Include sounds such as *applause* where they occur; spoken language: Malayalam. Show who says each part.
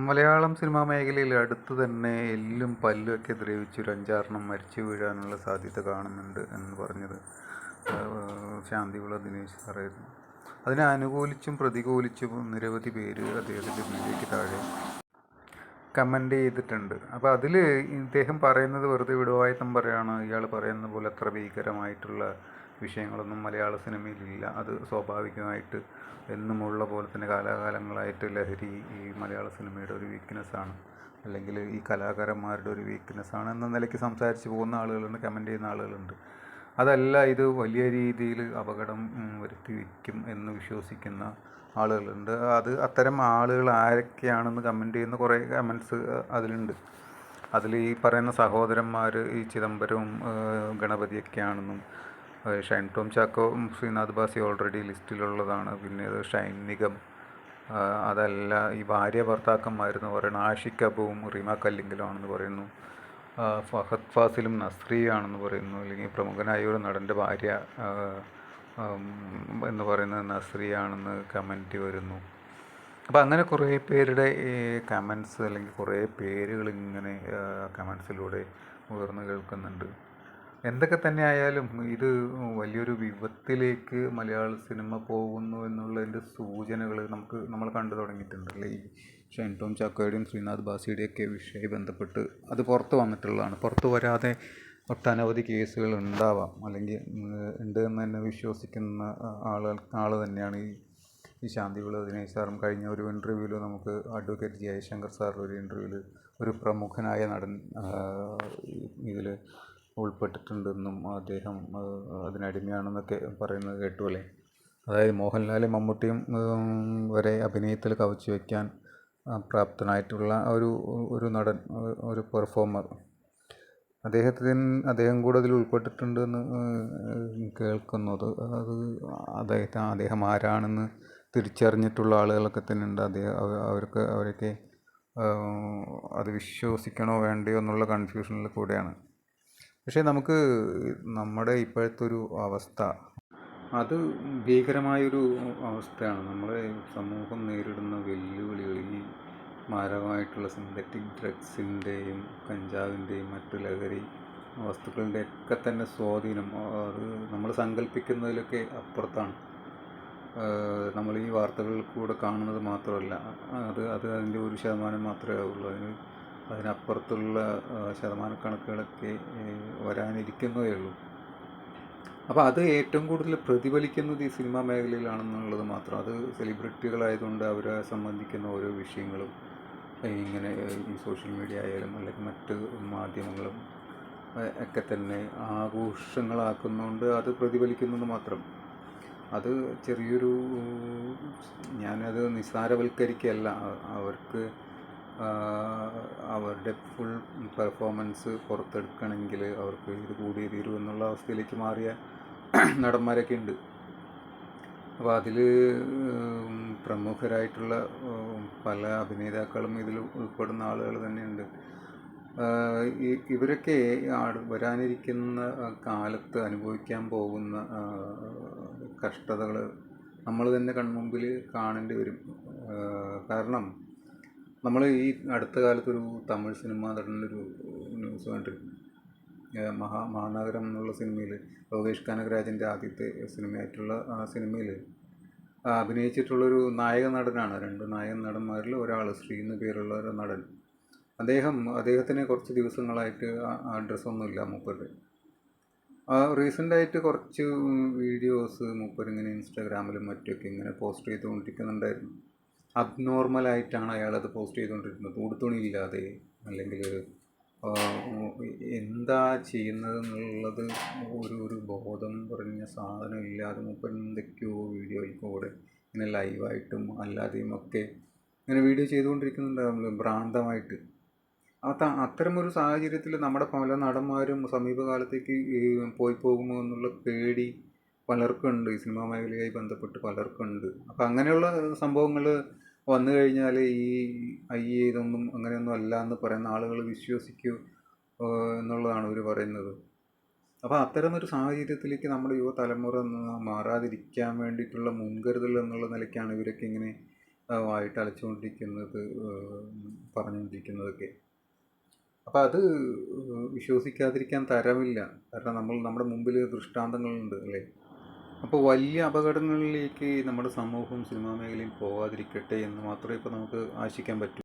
Speaker 1: മലയാളം സിനിമാ മേഖലയിൽ അടുത്ത് തന്നെ എല്ലും പല്ലും ഒക്കെ ദ്രവിച്ച് ഒരു അഞ്ചാറെണ്ണം മരിച്ചു വീഴാനുള്ള സാധ്യത കാണുന്നുണ്ട് എന്ന് പറഞ്ഞത് ശാന്തിവിള ദിനേശ് സാറായിരുന്നു. അതിനെ അനുകൂലിച്ചും പ്രതികൂലിച്ചും നിരവധി പേര് അദ്ദേഹത്തിന്റെ വീഡിയോയ്ക്ക് താഴെ കമന്റ് ചെയ്തിട്ടുണ്ട്. അപ്പോൾ അതിൽ ഇദ്ദേഹം പറയുന്നത് വെറുതെ വിടുവായത്തം പറയുകയാണ് ഇയാൾ പറയുന്ന പോലെ അത്ര ഭീകരമായിട്ടുള്ള വിഷയങ്ങളൊന്നും മലയാള സിനിമയിലില്ല. അത് സ്വാഭാവികമായിട്ട് എന്നുമുള്ള പോലെ തന്നെ കാലാകാലങ്ങളായിട്ട് ലഹരി ഈ മലയാള സിനിമയുടെ ഒരു വീക്ക്നെസ്സാണ് അല്ലെങ്കിൽ ഈ കലാകാരന്മാരുടെ ഒരു വീക്ക്നെസ്സാണ് എന്ന നിലയ്ക്ക് സംസാരിച്ച് പോകുന്ന ആളുകളുണ്ട് കമന്റ് ചെയ്യുന്ന ആളുകളുണ്ട്. അതല്ല ഇത് വലിയ രീതിയിൽ അപകടം വരുത്തി വയ്ക്കും എന്ന് വിശ്വസിക്കുന്ന ആളുകളുണ്ട്. അത് അത്തരം ആളുകൾ ആരൊക്കെയാണെന്ന് കമന്റ് ചെയ്യുന്ന കുറേ കമൻസ് അതിലുണ്ട്. അതിൽ ഈ പറയുന്ന സഹോദരന്മാർ ഈ ചിദംബരവും ഗണപതിയൊക്കെയാണെന്നും ഷൈൻ ടോം ചാക്കോ ശ്രീനാഥ് ബാസി ഓൾറെഡി ലിസ്റ്റിലുള്ളതാണ് പിന്നെ അത് ഷൈൻ നിഗം അതല്ല ഈ ഭാര്യ ഭർത്താക്കന്മാരെന്ന് പറയുന്നത് ആഷിഖ് അബുവും റീമ കല്ലിങ്കലുമാണെന്ന് പറയുന്നു. ഫഹദ് ഫാസിലും നസ്രിയാണെന്ന് പറയുന്നു. അല്ലെങ്കിൽ പ്രമുഖനായ ഒരു നടന്റെ ഭാര്യ എന്ന് പറയുന്നത് നസ്രിയാണെന്ന് കമന്റ് വരുന്നു. അപ്പോൾ അങ്ങനെ കുറേ പേരുടെ ഈ കമൻസ് അല്ലെങ്കിൽ കുറേ പേരുകൾ ഇങ്ങനെ കമൻസിലൂടെ ഉയർന്നു കേൾക്കുന്നുണ്ട്. എന്തൊക്കെ തന്നെ ആയാലും ഇത് വലിയൊരു വിപത്തിലേക്ക് മലയാള സിനിമ പോകുന്നു എന്നുള്ളതിന്റെ സൂചനകൾ നമുക്ക് നമ്മൾ കണ്ടു തുടങ്ങിയിട്ടുണ്ട് അല്ലേ? ഈ ഷൈൻ ടോം ചാക്കോയുടെയും ശ്രീനാഥ് ബാസിയുടെയൊക്കെ വിഷയമായി ബന്ധപ്പെട്ട് അത് പുറത്ത് വന്നിട്ടുള്ളതാണ്. പുറത്ത് വരാതെ ഒട്ടനവധി കേസുകൾ ഉണ്ടാവാം. അല്ലെങ്കിൽ ഉണ്ട് എന്ന് തന്നെ വിശ്വസിക്കുന്ന ആളുകൾ ആൾ തന്നെയാണ് ഈ ഈ ശാന്തിവിള ദിനേശ് സാറും കഴിഞ്ഞ ഒരു ഇന്റർവ്യൂവിൽ നമുക്ക് അഡ്വക്കേറ്റ് ജയശങ്കർ സാറിന്റെ ഒരു ഇന്റർവ്യൂവിൽ ഒരു പ്രമുഖനായ നടൻ ഇതിൽ ഉൾപ്പെട്ടിട്ടുണ്ടെന്നും അദ്ദേഹം അതിനടിമയാണെന്നൊക്കെ പറയുന്നത് കേട്ടു അല്ലേ അതായത് മോഹൻലാലും മമ്മൂട്ടിയും വരെ അഭിനയത്തിൽ കവച്ചു വയ്ക്കാൻ പ്രാപ്തനായിട്ടുള്ള ഒരു ഒരു നടൻ ഒരു പെർഫോമർ. അദ്ദേഹത്തിന് അദ്ദേഹം കൂടെ അതിൽ ഉൾപ്പെട്ടിട്ടുണ്ടെന്ന് കേൾക്കുന്നത് അത് അദ്ദേഹത്തെ അദ്ദേഹം ആരാണെന്ന് തിരിച്ചറിഞ്ഞിട്ടുള്ള ആളുകളൊക്കെ തന്നെ ഉണ്ട് അദ്ദേഹം അവർക്ക് അവരൊക്കെ അത് വിശ്വസിക്കണോ വേണ്ടയോ എന്നുള്ള കൺഫ്യൂഷനിൽ കൂടെയാണ്. പക്ഷേ നമുക്ക് നമ്മുടെ ഇപ്പോഴത്തെ ഒരു അവസ്ഥ അത് ഭീകരമായൊരു അവസ്ഥയാണ്. നമ്മുടെ സമൂഹം നേരിടുന്ന വെല്ലുവിളികൾ ഈ മാരകമായിട്ടുള്ള സിന്തറ്റിക് ഡ്രഗ്സിന്റെയും കഞ്ചാവിന്റെയും മറ്റു ലഹരി വസ്തുക്കളുടെ ഒക്കെ തന്നെ സ്വാധീനം അത് നമ്മൾ സങ്കല്പിക്കുന്നതിലൊക്കെ അപ്പുറത്താണ്. നമ്മൾ ഈ വാർത്തകളിൽ കൂടെ കാണുന്നത് മാത്രമല്ല അത് അത് അതിന്റെ ഒരു ശതമാനം മാത്രമേ ആവുള്ളൂ. അതിന് അതിനപ്പുറത്തുള്ള ശതമാനക്കണക്കുകളൊക്കെ വരാനിരിക്കുന്നതേ ഉള്ളൂ. അപ്പോൾ അത് ഏറ്റവും കൂടുതൽ പ്രതിഫലിക്കുന്നത് ഈ സിനിമാ മേഖലയിലാണെന്നുള്ളത് മാത്രം. അത് സെലിബ്രിറ്റികളായതുകൊണ്ട് അവരെ സംബന്ധിക്കുന്ന ഓരോ വിഷയങ്ങളും ഇങ്ങനെ ഈ സോഷ്യൽ മീഡിയ ആയാലും അല്ലെങ്കിൽ മറ്റ് മാധ്യമങ്ങളും ഒക്കെ തന്നെ ആഘോഷങ്ങളാക്കുന്നതുകൊണ്ട് അത് പ്രതിഫലിക്കുന്നത് മാത്രം. അത് ചെറിയൊരു ഞാനത് നിസ്സാരവൽക്കരിക്കുകയല്ല. അവർക്ക് അവരുടെ ഫുൾ പെർഫോമൻസ് പുറത്തെടുക്കണമെങ്കിൽ അവർക്ക് ഇത് കൂടിയേ തീരൂ എന്നുള്ള അവസ്ഥയിലേക്ക് മാറിയ *clears throat* നടന്മാരൊക്കെ ഉണ്ട്. അപ്പോൾ അതിൽ പ്രമുഖരായിട്ടുള്ള പല അഭിനേതാക്കളും ഇതിൽ ഉൾപ്പെടുന്ന ആളുകൾ തന്നെയുണ്ട്. ഇവരൊക്കെ വരാനിരിക്കുന്ന കാലത്ത് അനുഭവിക്കാൻ പോകുന്ന കഷ്ടതകൾ നമ്മൾ തന്നെ കൺമുമ്പിൽ കാണേണ്ടി വരും. കാരണം നമ്മൾ ഈ അടുത്ത കാലത്തൊരു തമിഴ് സിനിമ നടന്റെ ഒരു ന്യൂസ് കണ്ടിരുന്നു. മഹാ മഹാനഗരം എന്നുള്ള സിനിമയിൽ ലോകേഷ് കനകരാജിന്റെ ആദ്യത്തെ സിനിമയായിട്ടുള്ള ആ സിനിമയിൽ അഭിനയിച്ചിട്ടുള്ളൊരു നായക നടനാണ്. രണ്ട് നായക നടന്മാരിൽ ഒരാൾ ശ്രീ എന്ന പേരുള്ള ഒരു നടൻ. അദ്ദേഹം അദ്ദേഹത്തിന് കുറച്ച് ദിവസങ്ങളായിട്ട് അഡ്രസ്സൊന്നുമില്ല മൂപ്പരുടെ. റീസെന്റായിട്ട് കുറച്ച് വീഡിയോസ് മൂപ്പരിങ്ങനെ ഇൻസ്റ്റാഗ്രാമിലും മറ്റുമൊക്കെ ഇങ്ങനെ പോസ്റ്റ് ചെയ്തുകൊണ്ടിരിക്കുന്നുണ്ടായിരുന്നു. അബ്നോർമലായിട്ടാണ് അയാളത് പോസ്റ്റ് ചെയ്തുകൊണ്ടിരുന്നത്. ഉടുത്തുണിയില്ലാതെ അല്ലെങ്കിൽ എന്താ ചെയ്യുന്നതെന്നുള്ളത് ഒരു ഒരു ബോധം പറഞ്ഞ സാധനം ഇല്ലാതെ മൂപ്പൻ എന്തൊക്കെയോ വീഡിയോയിൽ കൂടെ ഇങ്ങനെ ലൈവായിട്ടും അല്ലാതെയും ഒക്കെ ഇങ്ങനെ വീഡിയോ ചെയ്തുകൊണ്ടിരിക്കുന്നുണ്ടാവും ഭ്രാന്തമായിട്ട്. അത്ത അത്തരമൊരു സാഹചര്യത്തിൽ നമ്മുടെ പല നടന്മാരും സമീപകാലത്തേക്ക് പോയി പോകുമോ എന്നുള്ള പേടി പലർക്കും ഉണ്ട് ഈ സിനിമാ മേഖലയുമായി ബന്ധപ്പെട്ട് പലർക്കുണ്ട്. അപ്പം അങ്ങനെയുള്ള സംഭവങ്ങൾ വന്നു കഴിഞ്ഞാൽ ഈ ഐ എ ഇതൊന്നും അങ്ങനെയൊന്നും അല്ല എന്ന് പറയുന്ന ആളുകൾ വിശ്വസിക്കൂ എന്നുള്ളതാണ് ഇവർ പറയുന്നത്. അപ്പോൾ അത്തരമൊരു സാഹചര്യത്തിലേക്ക് നമ്മുടെ യുവതലമുറ മാറാതിരിക്കാൻ വേണ്ടിയിട്ടുള്ള മുൻകരുതൽ എന്നുള്ള നിലയ്ക്കാണ് ഇവരൊക്കെ ഇങ്ങനെ വായിട്ട് അലച്ചുകൊണ്ടിരിക്കുന്നത് പറഞ്ഞുകൊണ്ടിരിക്കുന്നതൊക്കെ. അപ്പോൾ അത് വിശ്വസിക്കാതിരിക്കാൻ തരമില്ല. കാരണം നമ്മൾ നമ്മുടെ മുമ്പിൽ ദൃഷ്ടാന്തങ്ങളുണ്ട് അല്ലേ? അപ്പോൾ വലിയ അപകടങ്ങളിലേക്ക് നമ്മുടെ സമൂഹം സിനിമാ മേഖലയും പോകാതിരിക്കട്ടെ എന്ന് മാത്രമേ ഇപ്പോൾ നമുക്ക് ആശിക്കാൻ പറ്റൂ.